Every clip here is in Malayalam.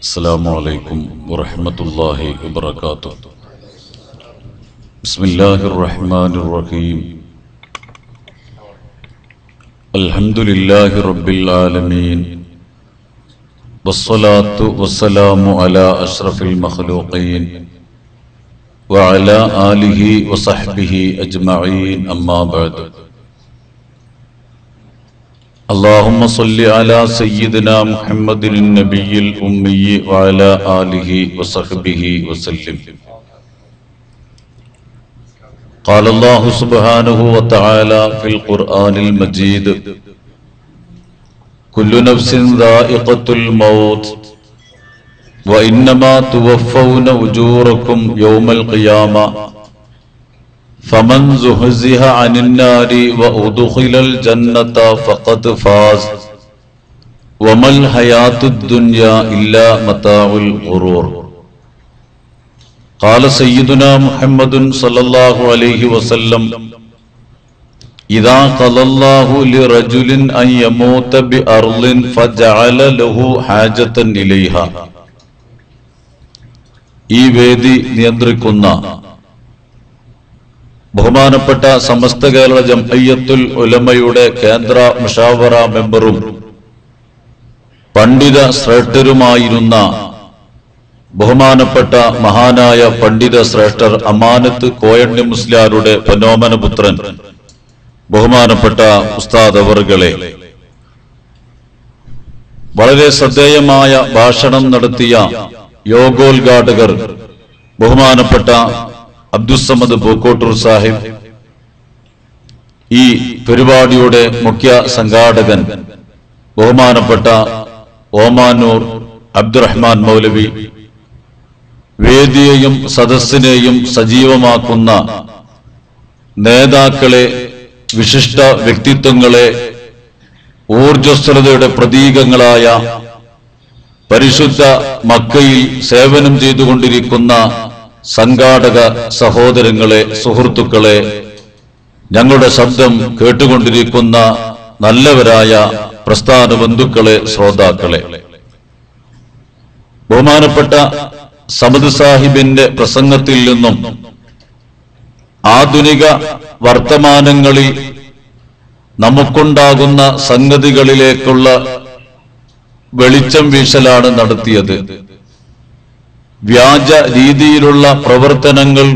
السلام عليكم ورحمة الله وبركاته. بسم الله الرحمن الرحيم. الحمد لله رب العالمين. والصلاة والسلام على أشرف المخلوقين وعلى آله وصحبه أجمعين. أما بعد. اللهم صل على سيدنا محمد النبي الأمي وعلى آله وصحبه وسلم قال الله سبحانه وتعالى في القرآن المجيد كل نفس ذائقة الموت وإنما توفون أجوركم يوم القيامة فمن زهزها عن النار وأدخل الجنة فقد فاز وما الحياة الدنيا إلا متاع الغرور قال سيدنا محمد صلى الله عليه وسلم إذا قضى الله لرجل أن يموت بأرض فجعل له حاجة إليها ഈ വേദി നിയന്ത്രിക്കുന്ന ബഹുമാനപ്പെട്ട സമസ്ത കേരള ജംഅയ്യത്തുൽ ഉലമയുടെ കേന്ദ്ര മുഷാവറ മെമ്പറും പണ്ഡിത ശ്രേഷ്ഠരുമായിരുന്ന ബഹുമാനപ്പെട്ട മഹാനായ പണ്ഡിത ശ്രേഷ്ഠർ അമാനത്ത് കോയണ്ണി മുസ്ലിയാരുടെ പൊന്നോമനപുത്രൻ ബഹുമാനപ്പെട്ട ഉസ്താദ് അവറുകളെ വളരെ ശ്രദ്ധേയമായ ഭാഷണം നടത്തിയ യോഗോദ്ഘാടകർ ബഹുമാനപ്പെട്ട അബ്ദുസമദ് പൂക്കോട്ടൂർ സാഹിബ് ഈ പരിപാടിയുടെ മുഖ്യ സംഘാടകൻ ബഹുമാനപ്പെട്ട ഓമാനൂർ അബ്ദുറഹ്മാൻ മൗലവി വേദിയെയും സദസ്സിനെയും സജീവമാക്കുന്ന നേതാക്കളെ വിശിഷ്ട വ്യക്തിത്വങ്ങളെ ഊർജസ്വലതയുടെ പ്രതീകങ്ങളായ പരിശുദ്ധ മക്കയിൽ സേവനം ചെയ്തുകൊണ്ടിരിക്കുന്ന സംഘാടക സഹോദരങ്ങളെ സുഹൃത്തുക്കളെ ഞങ്ങളുടെ ശബ്ദം കേട്ടുകൊണ്ടിരിക്കുന്ന നല്ലവരായ പ്രസ്ഥാന ബന്ധുക്കളെ ശ്രോതാക്കളെ. ബഹുമാനപ്പെട്ട സമദ് സാഹിബിന്റെ പ്രസംഗത്തിൽ നിന്നും ആധുനിക വർത്തമാനങ്ങളിൽ നമുക്കുണ്ടാകുന്ന സംഗതികളിലേക്കുള്ള വെളിച്ചം വീശലാണ് നടത്തിയത്. വ്യാജ രീതിയിലുള്ള പ്രവർത്തനങ്ങൾ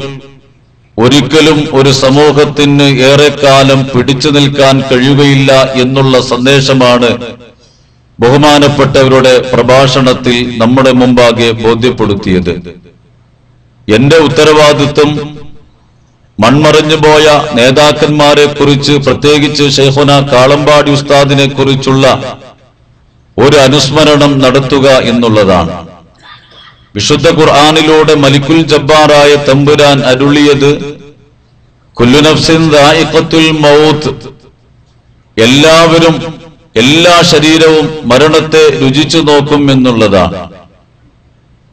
ഒരിക്കലും ഒരു സമൂഹത്തിന് ഏറെക്കാലം പിടിച്ചു നിൽക്കാൻ കഴിയുകയില്ല എന്നുള്ള സന്ദേശമാണ് ബഹുമാനപ്പെട്ടവരുടെ പ്രഭാഷണത്തിൽ നമ്മുടെ മുമ്പാകെ ബോധ്യപ്പെടുത്തിയത്. എന്റെ ഉത്തരവാദിത്വം മൺമറഞ്ഞുപോയ നേതാക്കന്മാരെ കുറിച്ച് പ്രത്യേകിച്ച് ഷെയ്ഹുന കാളമ്പാടി ഉസ്താദിനെ കുറിച്ചുള്ള ഒരു അനുസ്മരണം നടത്തുക എന്നുള്ളതാണ്. വിശുദ്ധ ഖുർആാനിലൂടെ മലിക്കുൽ ജബ്ബാറായ തമ്പുരാൻ അരുളിയത് മൗത്ത്. എല്ലാവരും എല്ലാ ശരീരവും മരണത്തെ രുചിച്ചു നോക്കും എന്നുള്ളതാണ്.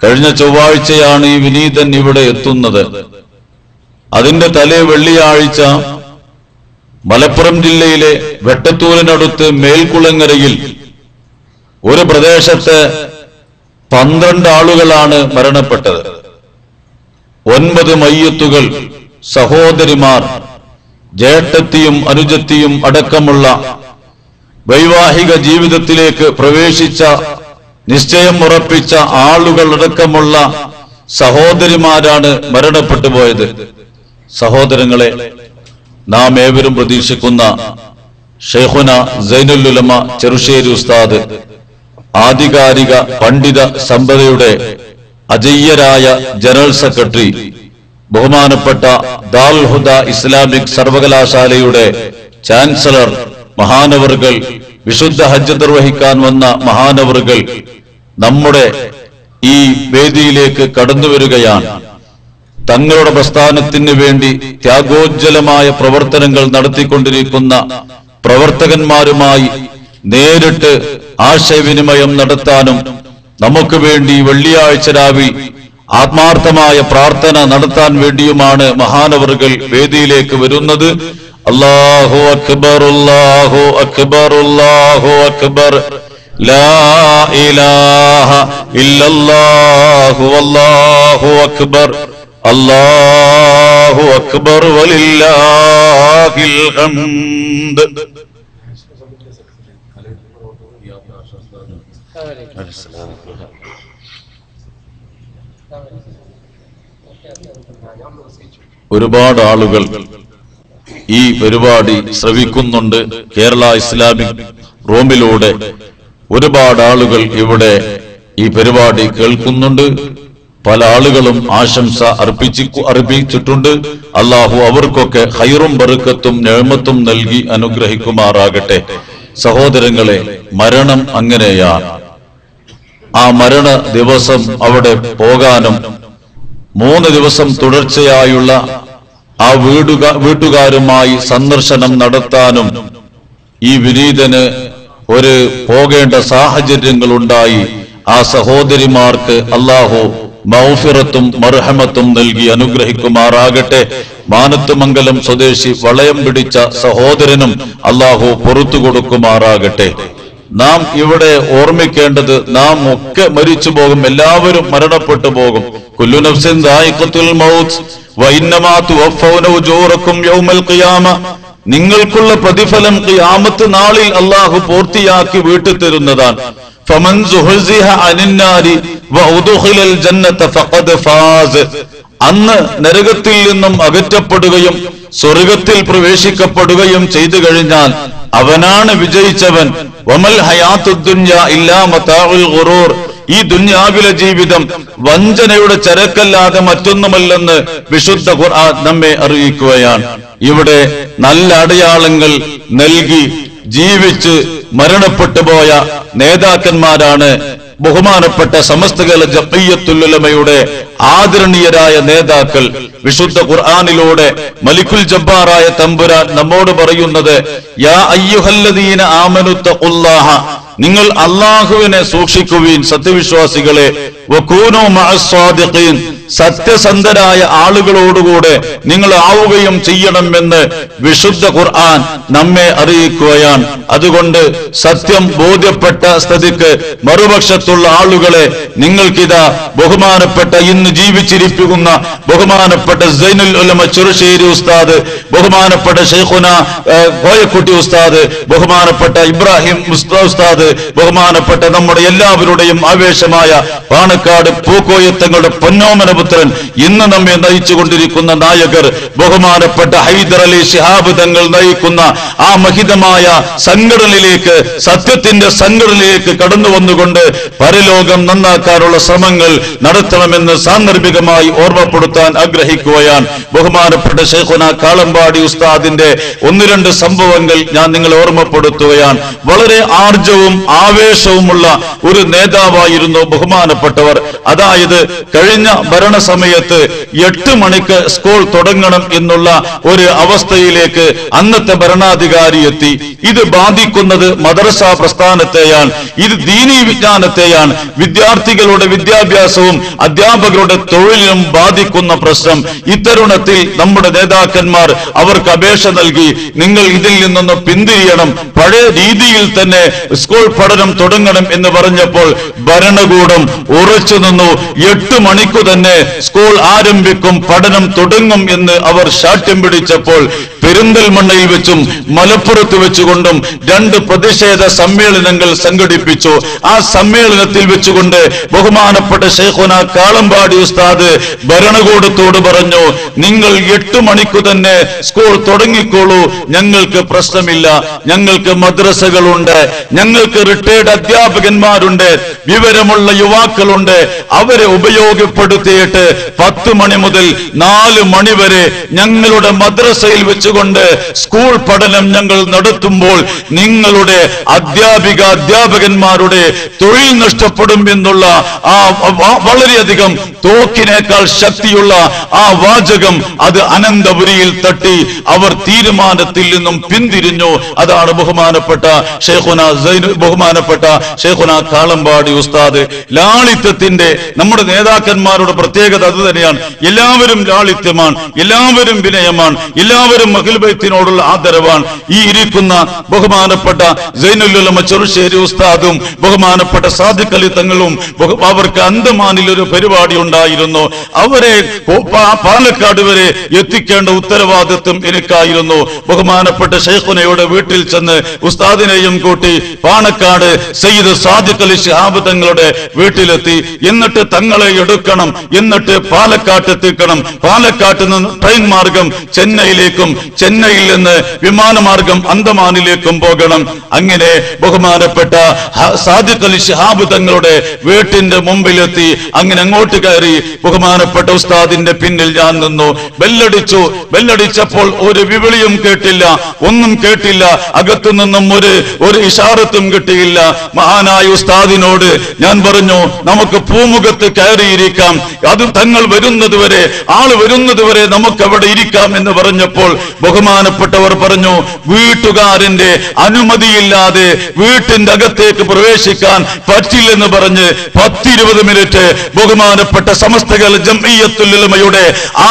കഴിഞ്ഞ ചൊവ്വാഴ്ചയാണ് ഈ വിനീതൻ ഇവിടെ എത്തുന്നത്. അതിന്റെ തലേ വെള്ളിയാഴ്ച മലപ്പുറം ജില്ലയിലെ വെട്ടത്തൂരിനടുത്ത് മേൽക്കുളങ്ങരയിൽ ഒരു പ്രദേശത്ത് പന്ത്രണ്ട് ആളുകളാണ് മരണപ്പെട്ടത്. ഒൻപത് മയ്യത്തുകൾ സഹോദരിമാർ ജേട്ടത്തിയും അനുജത്തിയും അടക്കമുള്ള വൈവാഹിക ജീവിതത്തിലേക്ക് പ്രവേശിച്ച നിശ്ചയം ഉറപ്പിച്ച ആളുകൾ അടക്കമുള്ള സഹോദരിമാരാണ് മരണപ്പെട്ടു പോയത്. സഹോദരങ്ങളെ നാം ഏവരും പ്രതീക്ഷിക്കുന്ന ഷെയ്ഖുന സൈനുല്ലുലമ ചെറുശ്ശേരി ഉസ്താദ് ആധികാരിക പണ്ഡിത സമ്പതയുടെ അജയ്യരായ ജനറൽ സെക്രട്ടറി ബഹുമാനപ്പെട്ട ദാൽ ഹുദ ഇസ്ലാമിക് സർവകലാശാലയുടെ ചാൻസലർ മഹാനവറുകൾ വിശുദ്ധ ഹജ്ജ് നിർവഹിക്കാൻ വന്ന മഹാനവറുകൾ നമ്മുടെ ഈ വേദിയിലേക്ക് കടന്നു വരികയാണ്. തങ്ങളുടെ പ്രസ്ഥാനത്തിന് വേണ്ടി ത്യാഗോജ്ജലമായ പ്രവർത്തനങ്ങൾ നടത്തിക്കൊണ്ടിരിക്കുന്ന പ്രവർത്തകന്മാരുമായി നേരിട്ട് ആശയവിനിമയം നടത്താനും നമുക്ക് വേണ്ടി വെള്ളിയാഴ്ച രാവിൽ ആത്മാർത്ഥമായ പ്രാർത്ഥന നടത്താൻ വേണ്ടിയുമാണ് മഹാനവറുകൾ വേദിയിലേക്ക് വരുന്നത്. അള്ളാഹു അക്ബർ അല്ലാഹു അക്ബർ അല്ലാഹു അക്ബർ. അല്ലാഹു അക്ബർ. അല്ലാഹു അക്ബർ വലില്ലാഹിൽ ഹംദ്. ഒരുപാട് ആളുകൾ ഈ പരിപാടി ശ്രവിക്കുന്നുണ്ട്. കേരള ഇസ്ലാമിക് റൂമിലൂടെ ഒരുപാട് ആളുകൾ ഇവിടെ ഈ പരിപാടി കേൾക്കുന്നുണ്ട്. പല ആളുകളും ആശംസ അർപ്പിച്ചു അർപ്പിച്ചിട്ടുണ്ട്. അള്ളാഹു അവർക്കൊക്കെ ഹൈറും ബറുക്കത്തും ഞഴമത്തും നൽകി അനുഗ്രഹിക്കുമാറാകട്ടെ. സഹോദരങ്ങളെ മരണം അങ്ങനെയാണ്. ആ മരണ ദിവസം അവിടെ പോകാനും മൂന്ന് ദിവസം തുടർച്ചയായുള്ള ആ വീടുക വീട്ടുകാരുമായി സന്ദർശനം നടത്താനും ഈ വിനീതന് ഒരു പോകേണ്ട സാഹചര്യങ്ങൾ ഉണ്ടായി ആ സഹോദരിമാർക്ക് അള്ളാഹു മൗഫിറത്തും മർഹമത്തും നൽകി അനുഗ്രഹിക്കുമാറാകട്ടെ. മാനത്തുമംഗലം സ്വദേശി വളയം പിടിച്ച സഹോദരനും അള്ളാഹു പുറത്തു കൊടുക്കുമാറാകട്ടെ. നാം ഇവിടെ ഓർമ്മിക്കേണ്ടത് നാം ഒക്കെ മരിച്ചു പോകും എല്ലാവരും മരണപ്പെട്ടു പോകും. കുല്ലു നഫ്സിൻ ദായിഖത്തുൽ മൗത്ത് വഇന്നമാ തുവഫൗന ഉജൂറക്കും യൗമൽ ഖിയാമ. നിങ്ങൾക്കുള്ള പ്രതിഫലം ഖിയാമത്ത് നാളിൽ അള്ളാഹു പൂർത്തിയാക്കി വീട്ടിൽ തരുന്നതാണ്. അന്ന് നരകത്തിൽ നിന്നും അകറ്റപ്പെടുകയും സ്വർഗത്തിൽ പ്രവേശിക്കപ്പെടുകയും ചെയ്തു കഴിഞ്ഞാൽ അവനാണ് വിജയിച്ചവൻ. വമൽ ഈ ദുന്യാവിലെ ജീവിതം വഞ്ചനയുടെ ചരക്കല്ലാതെ മറ്റൊന്നുമല്ലെന്ന് വിശുദ്ധ ഖുർആൻ നമ്മെ അറിയിക്കുകയാണ്. ഇവിടെ നല്ല അടയാളങ്ങൾ നൽകി ജീവിച്ച് മരണപ്പെട്ടു പോയ നേതാക്കന്മാരാണ് ബഹുമാനപ്പെട്ട സമസ്തകല ജപ്പയ്യത്തുല്ലമയുടെ ആദരണീയരായ നേതാക്കൾ വിശുദ്ധ ഖുർആാനിലൂടെ മലിക്കുൽ ജബ്ബാറായ തമ്പുരാൻ നമ്മോട് പറയുന്നത് യാ അയ്യുഹല്ലദീന നിങ്ങൾ അള്ളാഹുവിനെ സൂക്ഷിക്കുവീൻ സത്യവിശ്വാസികളെ സത്യസന്ധരായ ആളുകളോടുകൂടെ നിങ്ങൾ ആവുകയും ചെയ്യണമെന്ന് വിശുദ്ധ ഖുർആൻ നമ്മെ അറിയിക്കുകയാണ്. അതുകൊണ്ട് സത്യം ബോധ്യപ്പെട്ട സ്ഥിതിക്ക് മറുപക്ഷത്തുള്ള ആളുകളെ നിങ്ങൾക്കിതാ ബഹുമാനപ്പെട്ട ഇന്ന് ജീവിച്ചിരിപ്പിക്കുന്ന ബഹുമാനപ്പെട്ട സൈനുൽ ഉലമ ചെറുശ്ശേരി ഉസ്താദ് ബഹുമാനപ്പെട്ട ഷെയ്ഖുന കോയക്കുട്ടി ഉസ്താദ് ബഹുമാനപ്പെട്ട ഇബ്രാഹിം ഉസ്താദ് ബഹുമാനപ്പെട്ട നമ്മുടെ എല്ലാവരുടെയും ആവേശമായ പാണക്കാട് പൂക്കോയത്തങ്ങളുടെ പൊന്നോമനപുത്രൻ ഇന്ന് നമ്മെ നയിച്ചുകൊണ്ടിരിക്കുന്ന നായകർ ബഹുമാനപ്പെട്ട ഹൈദർ അലി ഷിഹാബ് തങ്ങൾ നയിക്കുന്ന ആ മഹിതമായ സംഘടനയിലേക്ക് സത്യത്തിന്റെ സംഘടനയിലേക്ക് കടന്നു വന്നുകൊണ്ട് പരലോകം നന്നാക്കാനുള്ള ശ്രമങ്ങൾ നടത്തണമെന്ന് സാന്ദർഭികമായി ഓർമ്മപ്പെടുത്താൻ ആഗ്രഹിക്കുകയാണ്. ബഹുമാനപ്പെട്ട ഷെയ്ഖുന കാളമ്പാടി ഉസ്താദിന്റെ ഒന്ന് രണ്ട് സംഭവങ്ങൾ ഞാൻ നിങ്ങളെ ഓർമ്മപ്പെടുത്തുകയാണ്. വളരെ ആർജവും ആവേശവുമുള്ള ഒരു നേതാവായിരുന്നു ബഹുമാനപ്പെട്ടവർ. അതായത് കഴിഞ്ഞ ഭരണസമയത്ത് എട്ട് മണിക്ക് സ്കൂൾ തുടങ്ങണം എന്നുള്ള ഒരു അവസ്ഥയിലേക്ക് അന്നത്തെ ഭരണാധികാരി എത്തി. ഇത് ബാധിക്കുന്നത് മദ്രസ പ്രസ്ഥാനത്തെയാണ് ഇത് ദീനി വിജ്ഞാനത്തെയാണ്. വിദ്യാർത്ഥികളുടെ വിദ്യാഭ്യാസവും അധ്യാപകരുടെ തൊഴിലിനും ബാധിക്കുന്ന പ്രശ്നം. ഇത്തരുണത്തിൽ നമ്മുടെ നേതാക്കന്മാർ അവർക്ക് അപേക്ഷ നൽകി നിങ്ങൾ ഇതിൽ നിന്നൊന്ന് പിന്തിരിയണം. പഴയ രീതിയിൽ തന്നെ സ്കൂൾ പഠനം തുടങ്ങണം എന്ന് പറഞ്ഞപ്പോൾ ഭരണകൂടം ഉറച്ചു നിന്നു. എട്ട് മണിക്കു തന്നെ സ്കൂൾ ആരംഭിക്കും പഠനം തുടങ്ങും എന്ന് അവർ ശാഠ്യം പിടിച്ചപ്പോൾ പെരിന്തൽമണ്ണയിൽ വെച്ചും മലപ്പുറത്ത് വെച്ചുകൊണ്ടും രണ്ട് പ്രതിഷേധ സമ്മേളനങ്ങൾ സംഘടിപ്പിച്ചു. ആ സമ്മേളനത്തിൽ വെച്ചുകൊണ്ട് ബഹുമാനപ്പെട്ട ഷെയ്ഖുന കാളമ്പാടി ഉസ്താദ് ഭരണകൂടത്തോട് പറഞ്ഞു നിങ്ങൾ എട്ട് മണിക്കു തന്നെ സ്കൂൾ തുടങ്ങിക്കോളൂ. ഞങ്ങൾക്ക് പ്രശ്നമില്ല. ഞങ്ങൾക്ക് മദ്രസകളുണ്ട്. ഞങ്ങൾക്ക് റിട്ടയർഡ് അധ്യാപകന്മാരുണ്ട്. വിവരമുള്ള യുവാക്കളുണ്ട്. അവരെ ഉപയോഗപ്പെടുത്തിയിട്ട് പത്ത് മണി മുതൽ നാല് മണി വരെ ഞങ്ങളുടെ മദ്രസയിൽ വെച്ചുകൊണ്ട് സ്കൂൾ പഠനം ഞങ്ങൾ നടത്തുമ്പോൾ നിങ്ങളുടെ അധ്യാപിക അധ്യാപകന്മാരുടെ തൊഴിൽ നഷ്ടപ്പെടും എന്നുള്ള ആ വളരെയധികം തോക്കിനേക്കാൾ ശക്തിയുള്ള ആ വാചകം അത് അനന്തപുരിയിൽ തട്ടി അവർ തീരുമാനത്തിൽ നിന്നും പിന്തിരിഞ്ഞു. അതാണ് ബഹുമാനപ്പെട്ട ഷെയ്ഖുന സൈനു ബഹുമാനപ്പെട്ട ഷെയ്ഖുന കാളമ്പാടി ഉസ്താദ് ലാളിത്യത്തിന്റെ നമ്മുടെ നേതാക്കന്മാരുടെ പ്രത്യേകത അത് തന്നെയാണ്. എല്ലാവരും ലാളിത്യമാണ്. എല്ലാവരും വിനയമാണ്. എല്ലാവരും മഹിൽബൈത്തിനോടുള്ള ആദരവാണ്. ഈ ഇരിക്കുന്ന ബഹുമാനപ്പെട്ട ജൈനുല്ലുലമ ചെറുശ്ശേരി ഉസ്താദും ബഹുമാനപ്പെട്ട സാദിഖ് തങ്ങളും അവർക്ക് അന്തമാനിൽ ഒരു പരിപാടി ഉണ്ടായിരുന്നു. അവരെ പാലക്കാട് വരെ എത്തിക്കേണ്ട ഉത്തരവാദിത്വം എനിക്കായിരുന്നു. ബഹുമാനപ്പെട്ട ഷെയ്ഖുനയുടെ വീട്ടിൽ ചെന്ന് ഉസ്താദിനെയും കൂട്ടി പാണക്കാട് സയ്യിദ് സാദിഖ് അലി ശിഹാബ് തങ്ങളുടെ വീട്ടിലെത്തി. എന്നിട്ട് തങ്ങളെ എടുക്കണം എന്നിട്ട് പാലക്കാട്ട് എത്തിക്കണം. പാലക്കാട്ട് നിന്ന് ട്രെയിൻ മാർഗം ചെന്നൈയിലേക്കും ചെന്നൈയിൽ നിന്ന് വിമാനമാർഗം അന്തമാനിലേക്കും പോകണം. അങ്ങനെ ബഹുമാനപ്പെട്ട സാദിഖ് അലി തങ്ങളുടെ വീട്ടിന്റെ മുമ്പിലെത്തി. അങ്ങനെ അങ്ങോട്ട് കയറി ബഹുമാനപ്പെട്ട ഉസ്താദിന്റെ പിന്നിൽ ഞാൻ നിന്നു. ബെല്ലടിച്ചു. ബെല്ലടിച്ചപ്പോൾ ഒരു വിവിളിയും കേട്ടില്ല. ഒന്നും കേട്ടില്ല. അകത്തു നിന്നും ഒരു ഒരു ഇഷാറത്തും കിട്ടിയില്ല. മഹാനായ ഉസ്താദിനോട് ഞാൻ പറഞ്ഞു നമുക്ക് പൂമുഖത്ത് കയറിയിരിക്കാം. അത് തങ്ങൾ വരുന്നത് വരെ ആൾ വരുന്നത് വരെ നമുക്ക് അവിടെ ഇരിക്കാം എന്ന് പറഞ്ഞപ്പോൾ ബഹുമാനപ്പെട്ടവർ പറഞ്ഞു വീട്ടുകാരന്റെ അനുമതിയില്ലാതെ വീട്ടിന്റെ അകത്തേക്ക് പ്രവേശിക്കാൻ പറ്റില്ലെന്ന് പറഞ്ഞ് പത്തിരുപത് മിനിറ്റ് ബഹുമാനപ്പെട്ട സമസ്തകൾ ജംഇയ്യത്തുൽ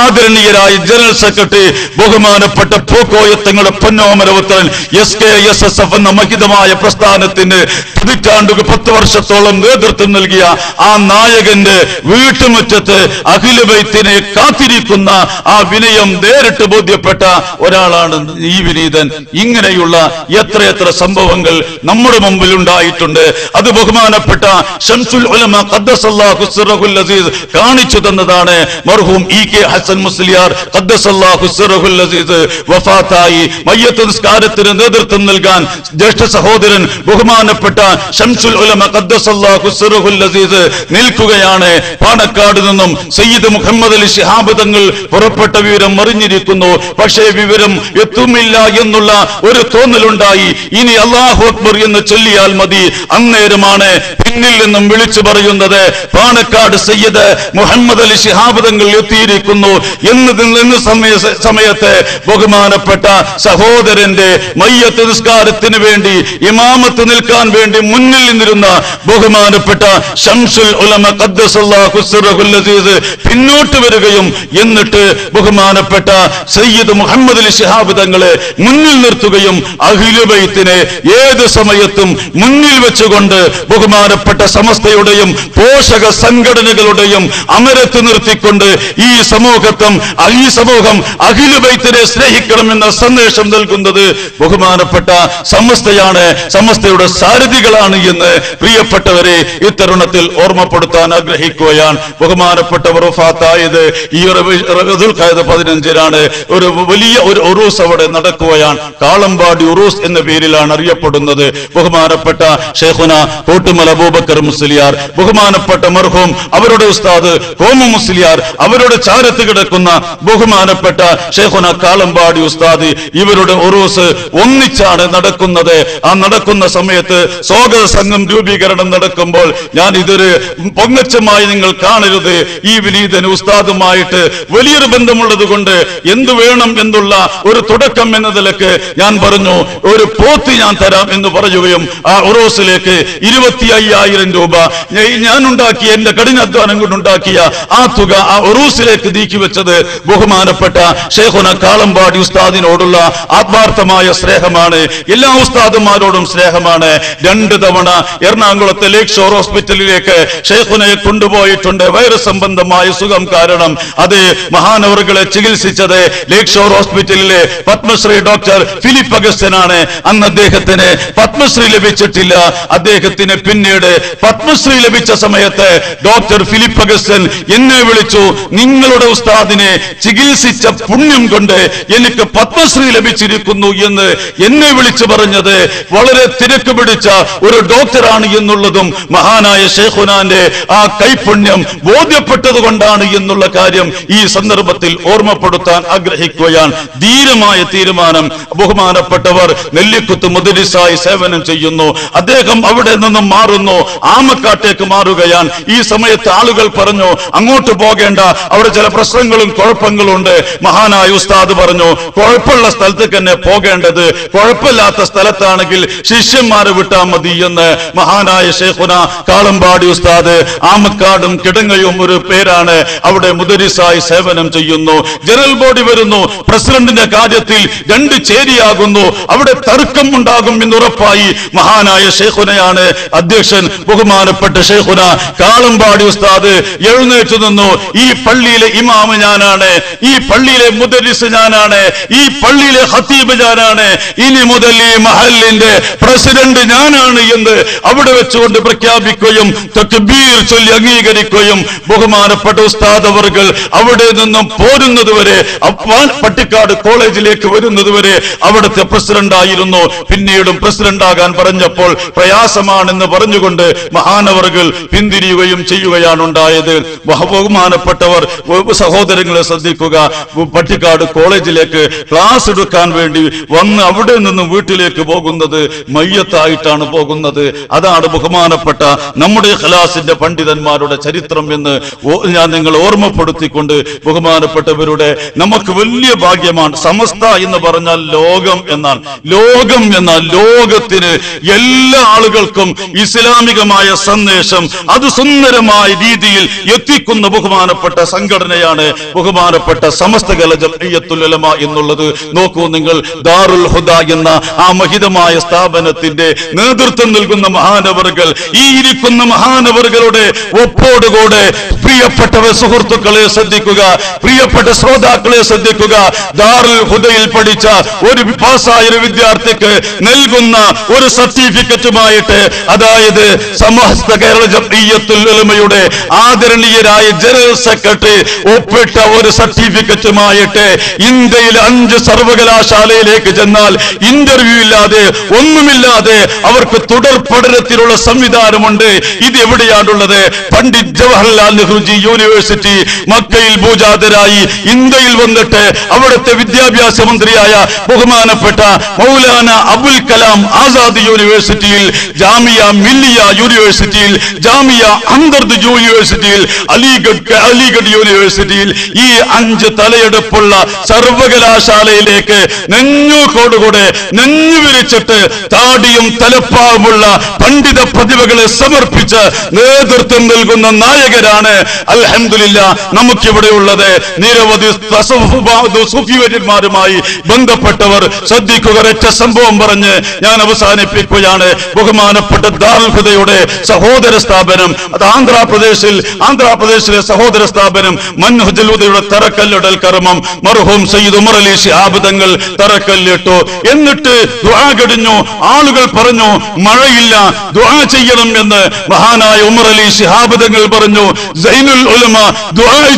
ആദരണീയരായ ജനറൽ സെക്രട്ടറി ബഹുമാനപ്പെട്ട പൂക്കോയത്തങ്ങളുടെ പൊന്നോമരവത്തൻ S K S S F എന്ന മഹിതമായ പ്രസ്ഥാനത്തിന് പതിറ്റാണ്ടുകൾ പത്ത് വർഷത്തോളം നേതൃത്വം നൽകിയ ആ നായകന്റെ വീട്ടുമുറ്റത്ത് അഖിലബൈത്തിനെ കാത്തിരിക്കുന്ന ആ വിനയം നേരിട്ട് ബോധ്യപ്പെട്ട ഒരാളാണ് ഈ വിനീതൻ. ഇങ്ങനെയുള്ള എത്രയെത്ര സംഭവങ്ങൾ നമ്മുടെ മുമ്പിൽ ഉണ്ടായിട്ടുണ്ട്. അത് ബഹുമാനപ്പെട്ട ഷംസുൽ ഉലമ അസീസ് കാണിച്ചു തന്നതാണ്. മർഹൂം ഇ കെ ഹസൻ മുസ്ലിയാർ അസീസ് വഫാത്തായി മയ്യത്ത് നേതൃത്വം നൽകാൻ ജ്യേഷ്ഠ സഹോദരൻ ബഹുമാനപ്പെട്ട ഷംസുൽ ഉലമ അസീസ് നിൽക്കുകയാണ്. പാണക്കാട് നിന്നും സയ്യിദ് മുഹമ്മദ് അലി ഷിഹാബ് തങ്ങൾ പുറപ്പെട്ട വിവരം അറിഞ്ഞിരിക്കുന്നു. പക്ഷേ വിവരം എത്തുമില്ല എന്നുള്ള ഒരു തോന്നലുണ്ടായി. ഇനി അള്ളാഹു അക്ബർ എന്ന് ചൊല്ലിയാൽ മതി. അന്നേരമാണ് പിന്നിൽ നിന്നും വിളിച്ചു പറയുന്നത് പാണക്കാട് സയ്യിദ് മുഹമ്മദ് അലി ഷിഹാബ് തങ്ങൾ എത്തിയിരിക്കുന്നു. എന്നതിൽ നിന്ന് സമയ സമയത്ത് ബഹുമാനപ്പെട്ട സഹോദരന്റെ മയ്യത്ത് നിസ്കാരത്തിന് വേണ്ടി ഇമാമത്ത് നിൽക്കാൻ വേണ്ടി മുന്നിൽ നിന്നിരുന്ന ബഹുമാനപ്പെട്ട ഷംസുൽ ഉലമ ഖദ്ദസല്ലാഹു അസീസ് പിന്നോട്ട് വരികയും എന്നിട്ട് ബഹുമാനപ്പെട്ട സയ്യിദ് മുഹമ്മദ് അലി ശിഹാബ് തങ്ങളെ മുന്നിൽ നിർത്തുകയും അഖിലുബൈത്തിനെ ഏത് സമയത്തും മുന്നിൽ വെച്ചുകൊണ്ട് ബഹുമാനപ്പെട്ട സമസ്തയുടെയും പോഷക സംഘടനകളുടെയും അമരത്ത് നിർത്തിക്കൊണ്ട് ഈ സമൂഹത്വം ഈ സമൂഹം അഖിലുബൈത്തിനെ സ്നേഹിക്കണമെന്ന സന്ദേശം നൽകുന്നത് ബഹുമാനപ്പെട്ട സമസ്തയാണ് സമസ്തയുടെ സാരഥികളാണ് എന്ന് പ്രിയപ്പെട്ടവരെ ഇത്തരുണത്തിൽ ഓർമ്മപ്പെടുത്താൻ ആഗ്രഹിക്കുകയാണ് ബഹുമാനപ്പെട്ടവർ ഫാത്തായത് ഈ ഖഅദ പതിനഞ്ചിനാണ് ഒരു വലിയ ഒരു ഉറൂസ് അവിടെ നടക്കുകയാണ്. കാളമ്പാടി ഉറൂസ് എന്ന പേരിലാണ് അറിയപ്പെടുന്നത്. ബഹുമാനപ്പെട്ട ഷെയ്ഖുന കോട്ടുമൽ അബൂബക്കർ മുസ്ലിയാർ ബഹുമാനപ്പെട്ട മർഹൂം അവരുടെ ഉസ്താദ് കോമു മുസ്ലിയാർ അവരുടെ ചാരത്ത് കിടക്കുന്ന ബഹുമാനപ്പെട്ട ഷെയ്ഖുന കാളമ്പാടി ഉസ്താദ് ഇവരുടെ ഉറൂസ് ഒന്നിച്ചാണ് നടക്കുന്നത്. ആ നടക്കുന്ന സമയത്ത് സ്വാഗത സംഘം രൂപീകരണം നടക്കുമ്പോൾ ഞാൻ ഇതൊരു പൊങ്ങച്ചമായി നിങ്ങൾ കാണരുത്. ഈ വിനീതന് ഉസ്താദുമായിട്ട് വലിയൊരു ബന്ധമുള്ളത് കൊണ്ട് എന്തു വേണം എന്നുള്ള ഒരു തുടക്കം എന്ന നിലയ്ക്ക് ഞാൻ പറഞ്ഞു ഒരു പോത്ത് ഞാൻ തരാം എന്ന് പറയുകയും ആ ഉറോസിലേക്ക് ഇരുപത്തി അയ്യായിരം രൂപ. ഞാൻ ഉണ്ടാക്കിയ എന്റെ കഠിനാധ്വാനം കൊണ്ടുണ്ടാക്കിയ ആ തുക ആ ഉറൂസിലേക്ക് നീക്കി വെച്ചത് ബഹുമാനപ്പെട്ട ഷേഖുന കാളമ്പാടി ഉസ്താദിനോടുള്ള ആത്മാർത്ഥമായ സ്നേഹമാണ്. എല്ലാ ഉസ്താദുമാരോടും സ്നേഹമാണ്. രണ്ട് തവണ എറണാകുളത്തെ ലേക്ക് ഷോർ ഹോസ്പിറ്റലിലേക്ക് ഷേഖുനെ കൊണ്ടുപോയിട്ടുണ്ട്. വൈറസ് സംബന്ധമായ സുഖം കാരണം അത് മഹാനവറുകളെ ചികിത്സിച്ചത് ലേക്ക് ഷോർ ഹോസ്പിറ്റലിലെ പത്മശ്രീ ഡോക്ടർ ഫിലിപ്പ് അഗസ്റ്റനാണ് അന്ന് അദ്ദേഹത്തിന് പത്മശ്രീ ലഭിച്ചിട്ടില്ല. അദ്ദേഹത്തിന് പിന്നീട് പത്മശ്രീ ലഭിച്ച സമയത്ത് ഡോക്ടർ ഫിലിപ്പ് അഗസ്റ്റൻ എന്നെ വിളിച്ചു നിങ്ങളുടെ ഉസ്താദിനെ ചികിത്സിച്ച പുണ്യം കൊണ്ട് എനിക്ക് പത്മശ്രീ ലഭിച്ചിരിക്കുന്നു എന്ന് എന്നെ വിളിച്ചു പറഞ്ഞത് വളരെ തിരക്ക് പിടിച്ച ഒരു ഡോക്ടറാണ് എന്നുള്ളതും മഹാനായ ഷെയ്ഖുനാന്റെ ആ കൈപുണ്യം ബോധ്യപ്പെട്ടത് കൊണ്ടാണ് എന്നുള്ള കാര്യം ഈ സന്ദർഭത്തിൽ ഓർമ്മപ്പെടുത്താൻ ആഗ്രഹിക്കുകയാണ്. ധീരമായ തീരുമാനം ബഹുമാനപ്പെട്ടവർ നെല്ലിക്കുത്ത് മുദരിസായി സേവനം ചെയ്യുന്നു. അദ്ദേഹം അവിടെ നിന്നും മാറുന്നു. ആമക്കാട്ടേക്ക് മാറുകയാണ്. ഈ സമയത്ത് ആളുകൾ പറഞ്ഞു അങ്ങോട്ട് പോകേണ്ട. അവിടെ ചില പ്രശ്നങ്ങളും കുഴപ്പങ്ങളും ഉണ്ട്. മഹാനായ ഉസ്താദ് പറഞ്ഞു കുഴപ്പമുള്ള സ്ഥലത്തേക്ക് തന്നെ പോകേണ്ടത്. കുഴപ്പമില്ലാത്ത സ്ഥലത്താണെങ്കിൽ ശിഷ്യന്മാരെ വിട്ടാൽ മതി എന്ന് മഹാനായ ഷേഖുന കാളമ്പാടി ഉസ്താദ് ആമക്കാടും കിടങ്ങയും ഒരു പേരാണ്. അവിടെ മുദരിസായി സേവനം ചെയ്യുന്നു. ജനറൽ ബോഡി വരുന്നു. പ്രസിഡന്റിന്റെ കാര്യത്തിൽ രണ്ട് ചേരിയാകുന്നു. അവിടെ തർക്കം ഉണ്ടാകും എന്ന് ഉറപ്പായി മഹാനായ ഷെയ്ഖുനയാണ് അധ്യക്ഷൻ ബഹുമാനപ്പെട്ട ഷെയ്ഖുന. കാളമ്പാടി ഉസ്താദ് എഴുന്നേറ്റ് നിന്നു. ഈ പള്ളിയിലെ ഇമാമ് ഞാനാണ്. ഈ പള്ളിയിലെ മുദരിസ് ഞാനാണ്. ഈ പള്ളിയിലെ ഹത്തീബ് ഞാനാണ്. ഇനി മുതൽ ഈ മഹലിന്റെ പ്രസിഡന്റ് ഞാനാണ് എന്ന് അവിടെ വെച്ചുകൊണ്ട് പ്രഖ്യാപിക്കുകയും തക്ബീർ ചൊല്ലി അംഗീകരിക്കുകയും ബഹുമാനപ്പെട്ട ഉസ്താദ് അവർകൾ അവിടെ നിന്നും പോരുന്നതുവരെ പട്ടിക്കാട് കോളേജിലേക്ക് വരുന്നതുവരെ അവിടുത്തെ പ്രസിഡന്റ് ആയിരുന്നു. പിന്നീടും പ്രസിഡന്റ് ആകാൻ പറഞ്ഞപ്പോൾ പ്രയാസമാണെന്ന് പറഞ്ഞുകൊണ്ട് മഹാനവർകൾ പിന്തിരിയുകയും ചെയ്യുകയാണ് ഉണ്ടായത്. ബഹു- ബഹുമാനപ്പെട്ടവർ ബഹു- സഹോദരങ്ങളെ ശ്രദ്ധിക്കുക. പട്ടിക്കാട് കോളേജിലേക്ക് ക്ലാസ് എടുക്കാൻ വേണ്ടി വന്ന് അവിടെ നിന്നും വീട്ടിലേക്ക് പോകുന്നത് മയ്യത്തായിട്ടാണ് പോകുന്നത്. അതാണ് ബഹുമാനപ്പെട്ട നമ്മുടെ ഖലാസിന്റെ പണ്ഡിതന്മാരുടെ ചരിത്രം എന്ന് ഞാൻ നിങ്ങൾ ഓർമ്മപ്പെടുത്തിക്കൊണ്ട് ബഹുമാനപ്പെട്ടവരുടെ നമുക്ക് വലിയ ഭാഗ്യമാണ്. സമസ്ത എന്ന് പറഞ്ഞാൽ ലോകം എന്നാണ്. ലോകം എന്നാൽ ലോകത്തിന് എല്ലാ ആളുകൾക്കും ഇസ്ലാമികമായ സന്ദേശം അത് സുന്ദരമായ രീതിയിൽ എത്തിക്കുന്ന ബഹുമാനപ്പെട്ട സംഘടനയാണ് ബഹുമാനപ്പെട്ട സമസ്ത ഉലമ എന്നുള്ളത്. നോക്കൂ നിങ്ങൾ ദാറുൽ ഹുദ എന്ന ആ മഹിതമായ സ്ഥാപനത്തിന്റെ നേതൃത്വം നൽകുന്ന മഹാനവറുകൾ ഈ ഇരിക്കുന്ന മഹാനവറുകളുടെ ഒപ്പോടുകൂടെ പ്രിയപ്പെട്ടവ സുഹൃത്തുക്കളെ ശ്രദ്ധിക്കുക പ്രിയപ്പെട്ട ശ്രോതാക്കളെ ശ്രദ്ധിക്കുക. ദാറുൽ ഹുദയിൽ പഠിച്ച ഒരു പാസ്സായ ഒരു വിദ്യാർത്ഥിക്ക് നൽകുന്ന ഒരു സർട്ടിഫിക്കറ്റുമായിട്ട് അതായത് സമസ്ത കേരള ജംഇയ്യത്തുൽ ഉലമയുടെ ആദരണീയരായ ജനറൽ സെക്രട്ടറി ഒപ്പിട്ട ഒരു സർട്ടിഫിക്കറ്റുമായിട്ട് ഇന്ത്യയിൽ അഞ്ച് സർവകലാശാലയിലേക്ക് ചെന്നാൽ ഇന്റർവ്യൂ ഇല്ലാതെ ഒന്നുമില്ലാതെ അവർക്ക് തുടർ പഠനത്തിനുള്ള സംവിധാനമുണ്ട്. ഇത് എവിടെയാണുള്ളത്? പണ്ഡിറ്റ് ജവഹർലാൽ നെഹ്റുജി യൂണിവേഴ്സിറ്റി മക്കയിൽ പൂജാതരായി ഇന്ത്യയിൽ വന്നിട്ട് അവിടുത്തെ വിദ്യാഭ്യാസ മന്ത്രിയായ ബഹുമാനപ്പെട്ട മൗലാന അബുൽ കലാം ആസാദ് യൂണിവേഴ്സിറ്റിയിൽ ജാമിയ മില്ലിയ യൂണിവേഴ്സിറ്റിയിൽ ജാമിയ അന്തർദ് യൂണിവേഴ്സിറ്റിയിൽ അലിഗഡ് അലിഗഡ് യൂണിവേഴ്സിറ്റിയിൽ ഈ അഞ്ച് തലയെടുപ്പുള്ള സർവകലാശാലയിലേക്ക് നെഞ്ഞൂക്കോടുകൂടെ നെഞ്ഞു വിരിച്ചിട്ട് താടിയും തലപ്പാവുമുള്ള പണ്ഡിത പ്രതിഭകളെ സമർപ്പിച്ച് നേതൃത്വം നൽകുന്ന നായകരാണ് അൽഹംദുലില്ല നമുക്കിവിടെ ഉള്ളത് നിരവധി സൂഫിവര്യന്മാരുമായി ബന്ധപ്പെട്ടവർ ശ്രദ്ധിക്കുക. ഒരൊറ്റ സംഭവം പറഞ്ഞ് ഞാൻ അവസാനിപ്പിക്കുകയാണ്. ബഹുമാനപ്പെട്ട ദാൽഹുദയുടെ സഹോദര സ്ഥാപനം അത് ആന്ധ്രാപ്രദേശിൽ ആന്ധ്രാപ്രദേശിലെ സഹോദര സ്ഥാപനം മൻഹുജലുദയുടെ തറക്കല്ലിടൽ കർമ്മം മർഹൂം സയ്യിദ് ഉമർ അലി ശിഹാബിതങ്ങൾ തറക്കല്ലിട്ടു. എന്നിട്ട് ദുആ കടിഞ്ഞു ആളുകൾ പറഞ്ഞു മഴയില്ല ദുആ ചെയ്യണം എന്ന് മഹാനായ ഉമർ അലി ശിഹാബിതങ്ങൾ പറഞ്ഞു സൈനുൽ ഉലമ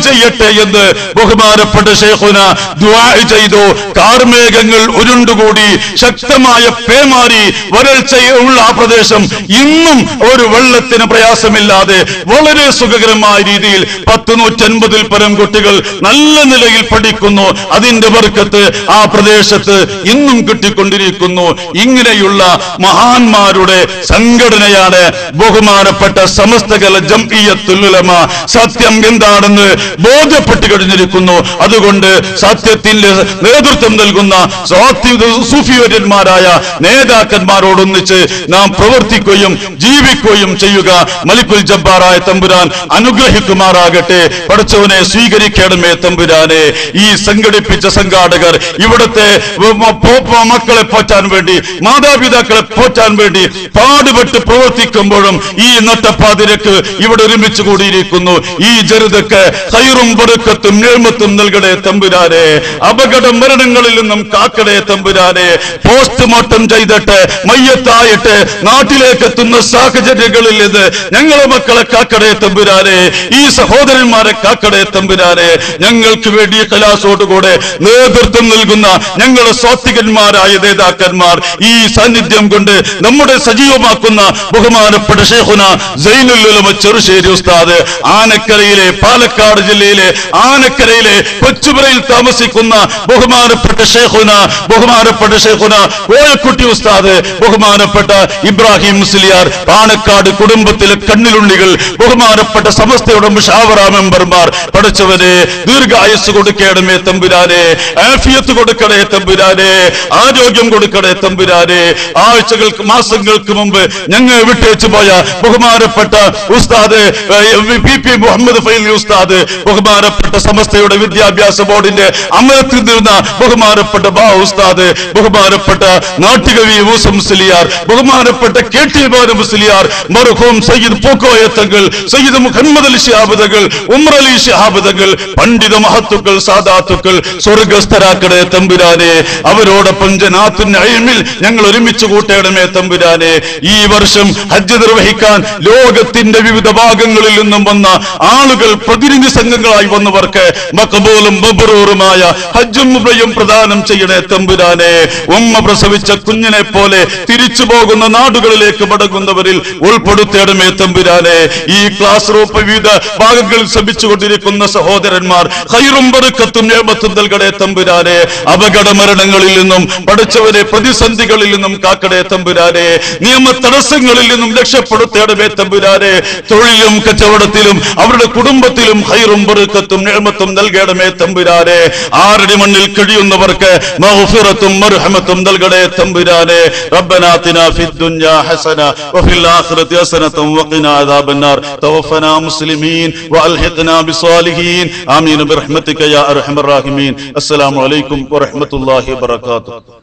ചെയ്യട്ടെ എന്ന് ബഹുമാനപ്പെട്ട ഷേഖുന ദുആ ചെയ്തു. കാർമേഘങ്ങൾ ഉരുണ്ടുകൂടി ശക്തമായ പേമാരി വരൾച്ചയുള്ള ആ പ്രദേശം ഇന്നും ഒരു വെള്ളത്തിന് പ്രയാസമില്ലാതെ വളരെ സുഖകരമായ രീതിയിൽ പത്ത് നൂറ്റൻപതിൽ പരം കുട്ടികൾ നല്ല നിലയിൽ പഠിക്കുന്നു. അതിന്റെ വർക്കത്ത് ആ പ്രദേശത്ത് ഇന്നും കിട്ടിക്കൊണ്ടിരിക്കുന്നു. ഇങ്ങനെയുള്ള മഹാന്മാരുടെ സംഘടനയാണ് ബഹുമാനപ്പെട്ട സമസ്തകല ജംഇയ്യത്തുൽ ഉലമ. സത്യം എന്താണെന്ന് ബോധ്യപ്പെട്ട് കഴിഞ്ഞിരിക്കുന്നു. അതുകൊണ്ട് സത്യത്തിന്റെ നേതൃത്വം നൽകുന്ന സ്വാത്വിക സൂഫിവര്യന്മാരായ നേതാക്കന്മാരോടൊന്നിച്ച് നാം പ്രവർത്തിക്കുകയും ജീവിക്കുകയും ചെയ്യുക. മലിക്കുൽ ജബ്ബാറായ തമ്പുരാൻ അനുഗ്രഹിക്കുമാറാകട്ടെ. പഠിച്ചവനെ സ്വീകരിക്കണമേ തമ്പുരാനെ. ഈ സംഘടിപ്പിച്ച സംഘാടകർ ഇവിടുത്തെ മക്കളെ പോറ്റാൻ വേണ്ടി മാതാപിതാക്കളെ പോറ്റാൻ വേണ്ടി പാടുപെട്ട് പ്രവർത്തിക്കുമ്പോഴും ഈ നട്ടപ്പാതിരക്ക് ഇവിടെ ഒരുമിച്ച് കൂടിയിരിക്കുന്നു. ഈ ജനതക്ക് ഹൈറും ബറുക്കത്തും നേമത്തും നൽകണേ തമ്പുരാനെ. അപകട മരണങ്ങളിൽ നിന്നും കാക്കണേ തമ്പുരാനെ. പോസ്റ്റ്മോർട്ടം ചെയ്തിട്ട് മയ്യത്തായിട്ട് നാട്ടിലേക്ക് എത്തുന്ന സാഹചര്യങ്ങളിൽ ഇത് ഞങ്ങളെ മക്കളെ കാക്കടേ തമ്പുരാനെ. ഈ സഹോദരന്മാരെ കാക്കടേ തമ്പുരാനെ. ഞങ്ങൾക്ക് വേണ്ടി കലാസോടുകൂടെ നേതൃത്വം നൽകുന്ന ഞങ്ങളെ സ്വാത്വികന്മാരായ നേതാക്കന്മാർ ഈ സാന്നിധ്യം കൊണ്ട് നമ്മുടെ സജീവമാക്കുന്ന ബഹുമാനപ്പെട്ട ഷേഖുന ജൈനുല്ലുലമ ചെറുശ്ശേരി ഉസ്താദ്. ആനക്കരയിലെ പാലക്കാട് ജില്ലയിലെ ആനക്കരയിലെ കൊച്ചുപുരയിൽ താമസിക്കുന്ന ബഹുമാനപ്പെട്ട ഷേഖുന ബഹുമാനപ്പെട്ട ഷേഖുന കോഴക്കുട്ടി ഉസ്താദ് ബഹുമാനപ്പെട്ട ഇബ്രാഹിം മുസ്ലിയാർ പാണക്കാട് കുടുംബത്തിലെ കണ്ണിലുണ്ണികൾ ബഹുമാനപ്പെട്ട സമസ്തയുടെ മുഷാവറ മെമ്പർമാർ പഠിച്ചവരെ ദീർഘായുസ് കൊടുക്കണമേ തമ്പുരാനെ ആഫിയത്ത് കൊടുക്കണേ തമ്പുരാനെ ആരോഗ്യം കൊടുക്കണേ തമ്പുരാനെ. ആഴ്ചകൾക്ക് മാസങ്ങൾക്ക് മുമ്പ് ഞങ്ങൾ വിട്ടേച്ചു പോയ ബഹുമാനപ്പെട്ട ഉസ്താദ് പി പി മുഹമ്മദ് ഫൈലി ഉസ്താദ് ബഹുമാനപ്പെട്ട സമസ്തയുടെ വിദ്യാഭ്യാസ ബോർഡിന്റെ അമരത്തിൽ നിന്ന ബഹുമാനപ്പെട്ട ബാ ഉസ്താദ് ബഹുമാനപ്പെട്ട നാട്ടുകവി മൂസ മുസ്ലിയാർ ബഹുമാനപ്പെട്ട കെ ടി ബാനു മുസ്ലിയാർ മർഹൂം സയ്യിദ് പൂക്കോയ തങ്ങൾ സയ്യിദ് മുഹമ്മദ് അലി ശിഹാബുദകൾ ഉമർ അലി പണ്ഡിത മഹത്തുക്കൾ സാദാത്തുക്കൾ സ്വർഗസ്ഥരാക്കടെ തമ്പുരാനെ അവരോടൊപ്പം ജനാത്തിന്റെ അയമിൽ ഞങ്ങൾ ഒരുമിച്ച് കൂട്ടേണമേ തമ്പുരാനെ. ഈ വർഷം ഹജ്ജ് നിർവഹിക്കാൻ ലോകത്തിന്റെ വിവിധ ഭാഗങ്ങളിൽ നിന്നും വന്ന ആളുകൾ പ്രതിനിധി സംഘങ്ങളായി വന്നവർക്ക് മക്കബൂലും ബബറൂറുമായ ഹജ്ജും ഉംറയും പ്രദാനം ചെയ്യണേ തമ്പുരാനെ. ഉമ്മ പ്രസവിച്ച കുഞ്ഞിനെ പോലെ തിരിച്ചു പോകുന്ന നാടുകളിലേക്ക് മടങ്ങുന്നവരിൽ ഉൾപ്പെടുത്തേണമേ തമ്പുരാനെ. ഈ ക്ലാസ് റൂം വിവിധ ഭാഗങ്ങളിൽ ശ്രമിച്ചുകൊണ്ടിരിക്കുന്ന സഹോദരന്മാർ ഹൈറും ബറുക്കത്തും നിയമത്തും നൽകണേ തമ്പുരാനെ. അപകട മരണങ്ങളിൽ നിന്നും പഠിച്ചവരെ പ്രതിസന്ധികളിൽ നിന്നും കാക്കടേ തമ്പുരാനെ. നിയമ തടസ്സങ്ങളിൽ നിന്നും രക്ഷപ്പെടുത്തേടമേ തമ്പുരാനെ. തൊഴിലും കച്ചവടത്തിലും മക്കളിലും അവരുടെ കുടുംബത്തിലും ഹൈറും പെറുക്കത്തും നിഴമത്തും നൽകണമേ തമ്പുരാനെ. ആരുടെ മണ്ണിൽ കഴിയുന്നവർക്ക് മഹഫിറത്തും മർഹമത്തും നൽകണേ തമ്പുരാനെ. റബ്ബനാത്തിന ഫിദ്ദുഞ്ഞ ഹസന വഫിൽ ആഖിറതി ഹസനത്തും വഖിന അദാബന്നാർ. തവഫന മുസ്ലിമീൻ വഅൽഹിഖ്ന ബിസ്വാലിഹീൻ. ആമീൻ. ബിറഹ്മതിക യാ അർഹമർ റഹീമീൻ. അസ്സലാമു അലൈക്കും വറഹ്മത്തുള്ളാഹി വബറകാതുഹു.